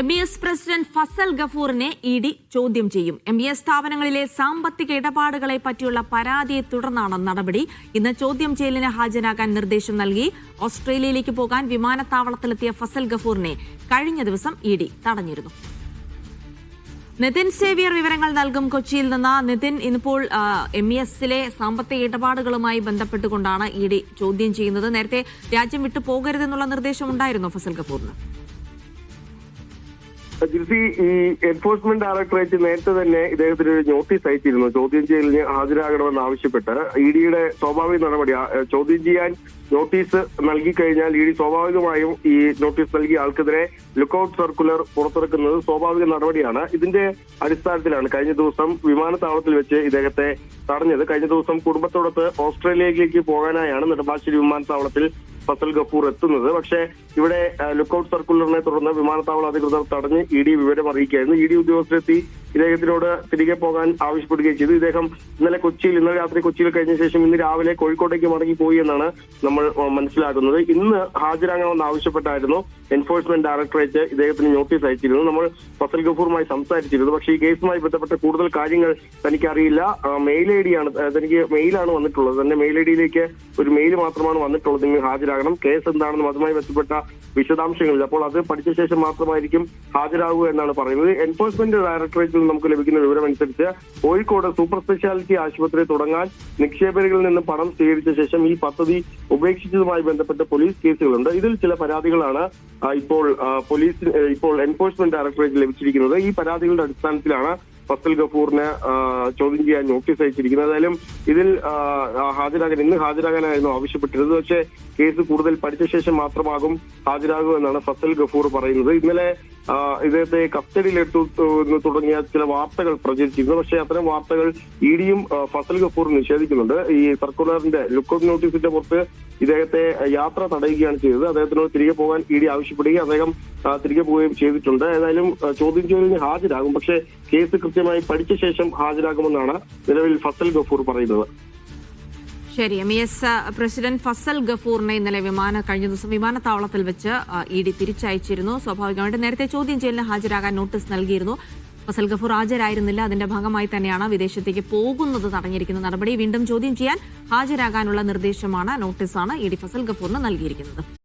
M E S president Fazal ഗഫൂറിനെ E D ചോദ്യം ചെയ്യും. M E S സ്ഥാപനങ്ങളിലെ സാമ്പത്തിക ഇടപാടുകളെ പറ്റിയുള്ള പരാതിയെ തുടർന്നാണ് നടപടി. ഇന്ന് ചോദ്യം ചെയ്യലിന് ഹാജരാകാൻ നിർദ്ദേശം നൽകി. ഓസ്ട്രേലിയയിലേക്ക് പോകാൻ വിമാനത്താവളത്തിലെത്തിയ ഫസൽ ഗഫൂറിനെ കഴിഞ്ഞ ദിവസം ഇ ഡി തടഞ്ഞിരുന്നു. നിതിൻ സേവിയർ വിവരങ്ങൾ നൽകും കൊച്ചിയിൽ നിന്ന്. നിതിൻ ഇന്നിപ്പോൾ എം ഇ എസിലെ സാമ്പത്തിക ഇടപാടുകളുമായി ബന്ധപ്പെട്ടുകൊണ്ടാണ് ഇ ഡി ചോദ്യം ചെയ്യുന്നത്. നേരത്തെ രാജ്യം വിട്ടു പോകരുതെന്നുള്ള നിർദ്ദേശം ഉണ്ടായിരുന്നു ഫസൽ ഗഫൂറിന്. ജിൽസി ഈ എൻഫോഴ്സ്മെന്റ് ഡയറക്ടറേറ്റ് നേരത്തെ തന്നെ ഇദ്ദേഹത്തിന് ഒരു നോട്ടീസ് അയച്ചിരുന്നു. ചോദ്യം ചെയ്യലിന് ഹാജരാകണമെന്ന് ആവശ്യപ്പെട്ട്. ഇ ഡിയുടെ സ്വാഭാവിക നടപടി ചോദ്യം ചെയ്യാൻ നോട്ടീസ് നൽകി കഴിഞ്ഞാൽ ഇ ഡി സ്വാഭാവികമായും ഈ നോട്ടീസ് നൽകിയ ആൾക്കെതിരെ ലുക്കൌട്ട് സർക്കുലർ പുറത്തിറക്കുന്നത് സ്വാഭാവിക നടപടിയാണ്. ഇതിന്റെ അടിസ്ഥാനത്തിലാണ് കഴിഞ്ഞ ദിവസം വിമാനത്താവളത്തിൽ വെച്ച് ഇദ്ദേഹത്തെ തടഞ്ഞത്. കഴിഞ്ഞ ദിവസം കുടുംബത്തോടൊത്ത് ഓസ്ട്രേലിയയിലേക്ക് പോകാനായാണ് നെടുമ്പാശ്ശേരി വിമാനത്താവളത്തിൽ ഫസൽ ഗഫൂർ എത്തുന്നത്. പക്ഷേ ഇവിടെ ലുക്കൌട്ട് സർക്കുലറിനെ തുടർന്ന് വിമാനത്താവള അധികൃതർ തടഞ്ഞ് ഇ ഡി വിവരം അറിയിക്കുകയായിരുന്നു. ഇ ഡി ഉദ്യോഗസ്ഥരെത്തി ഇദ്ദേഹത്തിനോട് തിരികെ പോകാൻ ആവശ്യപ്പെടുകയും ചെയ്തു. ഇദ്ദേഹം ഇന്നലെ കൊച്ചിയിൽ ഇന്നലെ രാത്രി കൊച്ചിയിൽ കഴിഞ്ഞ ശേഷം ഇന്ന് രാവിലെ കോഴിക്കോട്ടേക്ക് മടങ്ങിപ്പോയി എന്നാണ് നമ്മൾ മനസ്സിലാക്കുന്നത്. ഇന്ന് ഹാജരാകണമെന്ന് ആവശ്യപ്പെട്ടായിരുന്നു എൻഫോഴ്സ്മെന്റ് ഡയറക്ടറേറ്റ് ഇദ്ദേഹത്തിന് നോട്ടീസ് അയച്ചിരുന്നു. നമ്മൾ ഫസൽ ഗഫൂറുമായി സംസാരിച്ചിരുന്നു. പക്ഷേ ഈ കേസുമായി ബന്ധപ്പെട്ട കൂടുതൽ കാര്യങ്ങൾ തനിക്കറിയില്ല. മെയിൽ ഐ ഡിയാണ് തനിക്ക് മെയിലാണ് വന്നിട്ടുള്ളത്. തന്നെ മെയിൽ ഐ ഡിയിലേക്ക് ഒരു മെയിൽ മാത്രമാണ് വന്നിട്ടുള്ളത്. നിങ്ങൾ ഹാജരാകണം. കേസ് എന്താണെന്നും അതുമായി ബന്ധപ്പെട്ട വിശദാംശങ്ങളിൽ അപ്പോൾ അത് പഠിച്ച ശേഷം മാത്രമായിരിക്കും ഹാജരാകുക എന്നാണ് പറയുന്നത്. എൻഫോഴ്സ്മെന്റ് ഡയറക്ടറേറ്റിൽ നമുക്ക് ലഭിക്കുന്ന വിവരമനുസരിച്ച് കോഴിക്കോട് സൂപ്പർ സ്പെഷ്യാലിറ്റി ആശുപത്രി തുടങ്ങാൻ നിക്ഷേപകരിൽ നിന്ന് പണം സ്വീകരിച്ച ശേഷം ഈ പദ്ധതി ഉപേക്ഷിച്ചതുമായി ബന്ധപ്പെട്ട് പോലീസ് കേസുകളുണ്ട്. ഇതിൽ ചില പരാതികളാണ് ഇപ്പോൾ പോലീസ് ഇപ്പോൾ എൻഫോഴ്സ്മെന്റ് ഡയറക്ടറേറ്റ് ലഭിച്ചിരിക്കുന്നത്. ഈ പരാതികളുടെ അടിസ്ഥാനത്തിലാണ് ഫസൽ ഗഫൂറിന് ചോദ്യം ചെയ്യാൻ നോട്ടീസ് അയച്ചിരിക്കുന്നത്. ഏതായാലും ഇതിൽ ഹാജരാകാൻ ഇന്ന് ഹാജരാകാനായിരുന്നു ആവശ്യപ്പെട്ടിരുന്നത്. പക്ഷേ കേസ് കൂടുതൽ പഠിച്ച ശേഷം മാത്രമാകും ഹാജരാകൂ എന്നാണ് ഫസൽ ഗഫൂർ പറയുന്നത്. ഇന്നലെ ഇദ്ദേഹത്തെ കസ്റ്റഡിയിലെടുത്തു എന്ന് തുടങ്ങിയ ചില വാർത്തകൾ പ്രചരിച്ചിരുന്നു. പക്ഷേ അത്തരം വാർത്തകൾ ഇ ഡിയും ഫസൽ ഗഫൂർ നിഷേധിക്കുന്നുണ്ട്. ഈ സർക്കുലറിന്റെ ലുക്കൌട്ട് നോട്ടീസിന്റെ പുറത്ത് ഇദ്ദേഹത്തെ യാത്ര തടയുകയാണ് ചെയ്തത്. അദ്ദേഹത്തിനോട് തിരികെ പോകാൻ ഇ ഡി ആവശ്യപ്പെടുകയും അദ്ദേഹം തിരികെ പോവുകയും ചെയ്തിട്ടുണ്ട്. ഏതായാലും ചോദ്യം ചെയ്യലിന് ഹാജരാകും. പക്ഷേ കേസ് കൃത്യമായി പഠിച്ച ശേഷം ഹാജരാകുമെന്നാണ് നിലവിൽ ഫസൽ ഗഫൂർ പറയുന്നത്. ശരി. എം എസ് പ്രസിഡന്റ് ഫസൽ ഗഫൂറിനെ ഇന്നലെ വിമാന കഴിഞ്ഞ ദിവസം വിമാനത്താവളത്തിൽ വെച്ച് ഇ ഡി തിരിച്ചയച്ചിരുന്നു. സ്വാഭാവികമായിട്ട് നേരത്തെ ചോദ്യം ചെയ്യലിന് ഹാജരാകാൻ നോട്ടീസ് നൽകിയിരുന്നു. ഫസൽ ഗഫൂർ ഹാജരായിരുന്നില്ല. അതിന്റെ ഭാഗമായി തന്നെയാണ് വിദേശത്തേക്ക് പോകുന്നത് തടഞ്ഞിരിക്കുന്ന നടപടി. വീണ്ടും ചോദ്യം ചെയ്യാൻ ഹാജരാകാനുള്ള നിർദ്ദേശമാണ് നോട്ടീസാണ് ഇ ഡി ഫസൽ ഗഫൂറിന് നൽകിയിരിക്കുന്നത്.